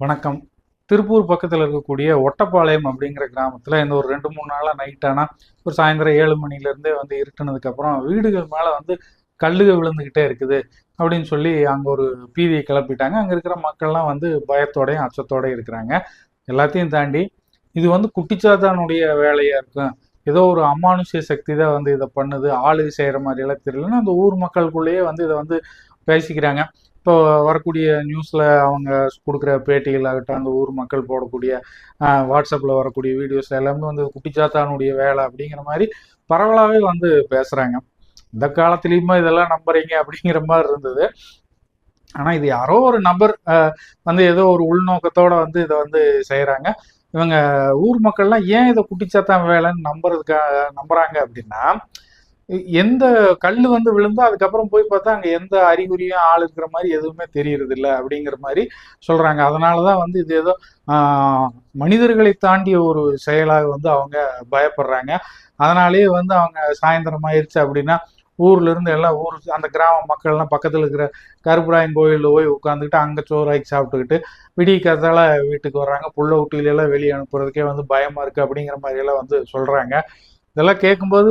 வணக்கம். திருப்பூர் பக்கத்தில் இருக்கக்கூடிய ஒட்டப்பாளையம் அப்படிங்கிற கிராமத்தில் இந்த ஒரு ரெண்டு மூணு நாளாக நைட் ஆனால் ஒரு சாயந்தரம் ஏழு மணிலேருந்தே வந்து இருட்டுனதுக்கப்புறம் வீடுகள் மேலே வந்து கல்லுகள் விழுந்துக்கிட்டே இருக்குது அப்படின்னு சொல்லி அங்கே ஒரு பீதியை கிளப்பிட்டாங்க. அங்கே இருக்கிற மக்கள்லாம் வந்து பயத்தோடையும் அச்சத்தோடையும் இருக்கிறாங்க. எல்லாத்தையும் தாண்டி இது வந்து குட்டிச்சாத்தானுடைய வேலையாக இருக்கும். ஏதோ ஒரு அமானுஷ்ய சக்தி தான் வந்து இதை பண்ணுது. ஆளு செய்கிற மாதிரியெல்லாம் தெரியலன்னா அந்த ஊர் மக்களுக்குள்ளேயே வந்து இதை வந்து பேசிக்கிறாங்க. இப்போ வரக்கூடிய நியூஸில் அவங்க கொடுக்குற பேட்டிகள் ஆகட்டும் அந்த ஊர் மக்கள் போடக்கூடிய வாட்ஸ்அப்பில் வரக்கூடிய வீடியோஸ் எல்லாமே வந்து குட்டிச்சாத்தானுடைய வேலை அப்படிங்கிற மாதிரி பரவலாகவே வந்து பேசுகிறாங்க இந்த காலத்துலேயுமே இதெல்லாம் நம்புறீங்க அப்படிங்கிற மாதிரி இருந்தது. ஆனால் இது யாரோ ஒரு நபர் வந்து ஏதோ ஒரு உள்நோக்கத்தோட வந்து இதை வந்து செய்கிறாங்க இவங்க ஊர் மக்கள்லாம் ஏன் இதை குட்டிச்சாத்தான் வேலைன்னு நம்புறதுக்காக நம்புறாங்க அப்படின்னா எந்த கல் வந்து விழுந்தோ அதுக்கப்புறம் போய் பார்த்தா அங்கே எந்த அறிகுறியும் ஆள் இருக்கிற மாதிரி எதுவுமே தெரியறது இல்லை அப்படிங்கிற மாதிரி சொல்றாங்க. அதனால தான் வந்து இது ஏதோ மனிதர்களை தாண்டிய ஒரு செயலாக வந்து அவங்க பயப்படுறாங்க. அதனாலேயே வந்து அவங்க சாயந்தரம் ஆயிடுச்சு அப்படின்னா ஊர்ல இருந்து எல்லாம் ஊர் அந்த கிராம மக்கள்லாம் பக்கத்துல இருக்கிற கருப்புராயன் கோயிலில் போய் உட்காந்துக்கிட்டு அங்கே சோறாக்கி சாப்பிட்டுக்கிட்டு விடிய வீட்டுக்கு வர்றாங்க. புள்ள ஊட்டியில எல்லாம் வெளியே அனுப்புறதுக்கே வந்து பயமா இருக்கு அப்படிங்கிற மாதிரி எல்லாம் வந்து சொல்றாங்க. இதெல்லாம் கேட்கும்போது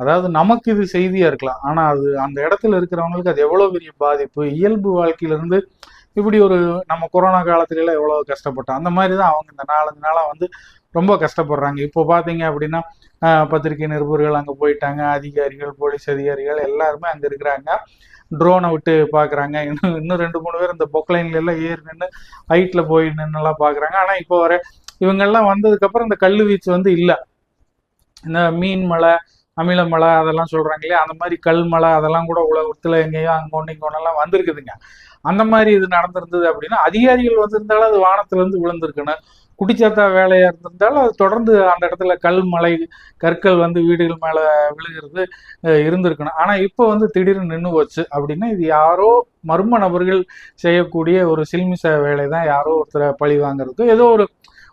அதாவது நமக்கு இது செய்தியா இருக்கலாம். ஆனா அது அந்த இடத்துல இருக்கிறவங்களுக்கு அது எவ்வளவு பெரிய பாதிப்பு? இயல்பு வாழ்க்கையில இருந்து இப்படி ஒரு நம்ம கொரோனா காலத்துல எவ்வளவு கஷ்டப்பட்டோம்? அந்த மாதிரி தான் அவங்க இந்த நாலஞ்சு நாளா வந்து ரொம்ப கஷ்டப்படுறாங்க. இப்போ பாத்தீங்க அப்படின்னா பத்திரிகை நிருபர்கள் அங்க போயிட்டாங்க. அதிகாரிகள் போலீஸ் அதிகாரிகள் எல்லாருமே அங்க இருக்கிறாங்க. ட்ரோனை விட்டு பாக்குறாங்க. இன்னும் இன்னும் ரெண்டு மூணு பேர் இந்த பொக்லைன்ல எல்லாம் ஏறி நின்று ஹைட்ல போய் நின்னுலாம் பாக்குறாங்க. ஆனா இப்போ வர இவங்கெல்லாம் வந்ததுக்கு அப்புறம் இந்த கல்லு வீச்சு வந்து இல்லை. இந்த மீன் மலை அமில மலை அதெல்லாம் சொல்றாங்க இல்லையா அந்த மாதிரி கல் மலை அதெல்லாம் கூட உலகத்துல எங்கேயோ அங்க ஒன்று இங்க ஒன்றெல்லாம் வந்திருக்குதுங்க. அந்த மாதிரி இது நடந்திருந்தது அப்படின்னா அதிகாரிகள் வந்திருந்தாலும் அது வானத்துல இருந்து விழுந்திருக்கணும். குடிச்சாத்தா வேலையா இருந்திருந்தாலும் அது தொடர்ந்து அந்த இடத்துல கல் மலை கற்கள் வந்து வீடுகள் மேல விழுகிறது இருந்திருக்கணும். ஆனா இப்போ வந்து திடீர்னு நின்று போச்சு அப்படின்னா இது யாரோ மர்ம நபர்கள் செய்யக்கூடிய ஒரு சில்மிச வேலை தான் யாரோ ஒருத்தரை பழி வாங்குறதுக்கு ஏதோ ஒரு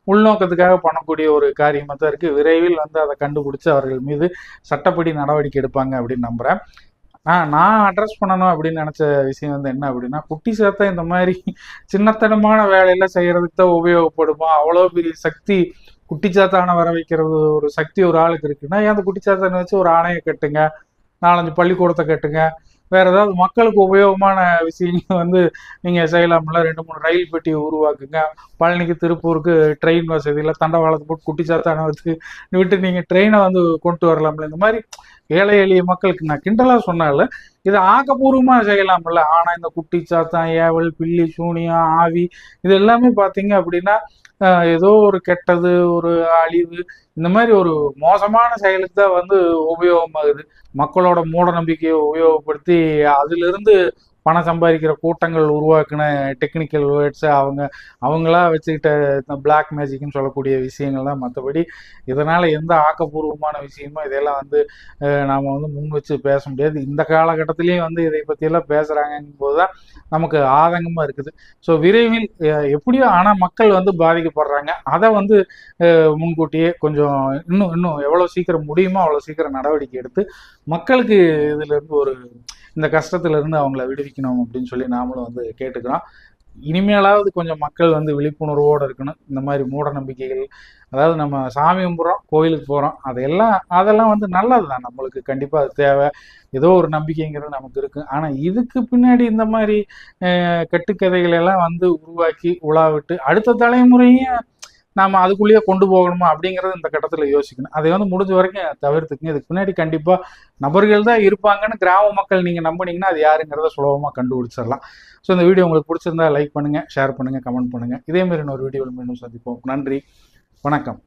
உள்நோக்கத்துக்காக பண்ணக்கூடிய ஒரு காரியமாக தான் இருக்குது விரைவில் வந்து அதை கண்டுபிடிச்சு அவர்கள் மீது சட்டப்படி நடவடிக்கை எடுப்பாங்க அப்படின்னு நம்புகிறேன் நான் நான் அட்ரஸ் பண்ணணும் அப்படின்னு நினச்ச விஷயம் வந்து என்ன அப்படின்னா குட்டி சாத்தா இந்த மாதிரி சின்னத்தனமான வேலையெல்லாம் செய்கிறதுக்கு தான் உபயோகப்படுமா? அவ்வளோ பெரிய சக்தி குட்டிச்சாத்தான வர வைக்கிறது ஒரு சக்தி ஒரு ஆளுக்கு இருக்குன்னா ஏன் அந்த குட்டிச்சாத்தானை வச்சு ஒரு ஆணையை கட்டுங்க? நாலஞ்சு பள்ளிக்கூடத்தை கட்டுங்க. வேற ஏதாவது மக்களுக்கு உபயோகமான விஷயங்கள் வந்து நீங்க செய்யலாம்ல? ரெண்டு மூணு ரயில் பெட்டியை உருவாக்குங்க. பழனிக்கு திருப்பூருக்கு ட்ரெயின் வசதி இல்லை தண்டவாளத்தை போட்டு குட்டிச்சாத்தான வச்சு விட்டு நீங்க ட்ரெயினை வந்து கொண்டு வரலாம்ல? இந்த மாதிரி ஏழை எளிய மக்களுக்கு நான் கிண்டலா சொன்னால இதை ஆக்கப்பூர்வமா செய்யலாம்ல? ஆனா இந்த குட்டிச்சாத்தான் ஏவல் பில்லி சூனியம் ஆவி இது எல்லாமே பாத்தீங்க அப்படின்னா ஏதோ ஒரு கெட்டது ஒரு அழிவு இந்த மாதிரி ஒரு மோசமான செயலுக்கு தான் வந்து உபயோகமாகுது. மக்களோட மூட நம்பிக்கையை உபயோகப்படுத்தி அதுல இருந்து பணம் சம்பாதிக்கிற கூட்டங்கள் உருவாக்கின டெக்னிக்கல் வேர்ட்ஸு அவங்க அவங்களா வச்சுக்கிட்ட இந்த பிளாக் மேஜிக்னு சொல்லக்கூடிய விஷயங்கள் தான் மற்றபடி இதனால் எந்த ஆக்கப்பூர்வமான விஷயமோ இதெல்லாம் வந்து நாம் வந்து முன் வச்சு பேச முடியாது. இந்த காலகட்டத்திலையும் வந்து இதை பற்றியெல்லாம் பேசுறாங்கும் போது தான் நமக்கு ஆதங்கமாக இருக்குது. ஸோ விரைவில் எப்படியோ ஆனால் மக்கள் வந்து பாதிக்கப்படுறாங்க. அதை வந்து முன்கூட்டியே கொஞ்சம் இன்னும் இன்னும் எவ்வளோ சீக்கிரம் முடியுமோ அவ்வளோ சீக்கிரம் நடவடிக்கை எடுத்து மக்களுக்கு இதுலேருந்து ஒரு இந்த கஷ்டத்திலிருந்து அவங்கள விடுவிக்கணும் அப்படின்னு சொல்லி நாமளும் வந்து கேட்டுக்கிறோம். இனிமேலாவது கொஞ்சம் மக்கள் வந்து விழிப்புணர்வோடு இருக்கணும். இந்த மாதிரி மூட நம்பிக்கைகள் அதாவது நம்ம சாமி கும்பிட்றோம் கோயிலுக்கு போகிறோம் அதெல்லாம் அதெல்லாம் வந்து நல்லது தான் நம்மளுக்கு கண்டிப்பாக அது தேவை. ஏதோ ஒரு நம்பிக்கைங்கிறது நமக்கு இருக்கும் ஆனால் இதுக்கு பின்னாடி இந்த மாதிரி கட்டுக்கதைகளெல்லாம் எல்லாம் வந்து உருவாக்கி உலாவிட்டு அடுத்த தலைமுறையும் நாம அதுக்குள்ளேயே கொண்டு போகணுமா அப்படிங்கறது இந்த கட்டத்துல யோசிக்கணும். அதை வந்து முடிஞ்ச வரைக்கும் தவிர்த்துக்குங்க இதுக்கு பின்னாடி கண்டிப்பா நபர்கள் தான் இருப்பாங்கன்னு கிராம மக்கள் நீங்க நம்பினீங்கன்னா அது யாருங்கிறத சுலபமா கண்டுபிடிச்சிடலாம். ஸோ இந்த வீடியோ உங்களுக்கு பிடிச்சிருந்தா லைக் பண்ணுங்க ஷேர் பண்ணுங்க கமெண்ட் பண்ணுங்க. இதே மாதிரி இன்னொரு வீடியோவில் மீண்டும் சந்திப்போம். நன்றி. வணக்கம்.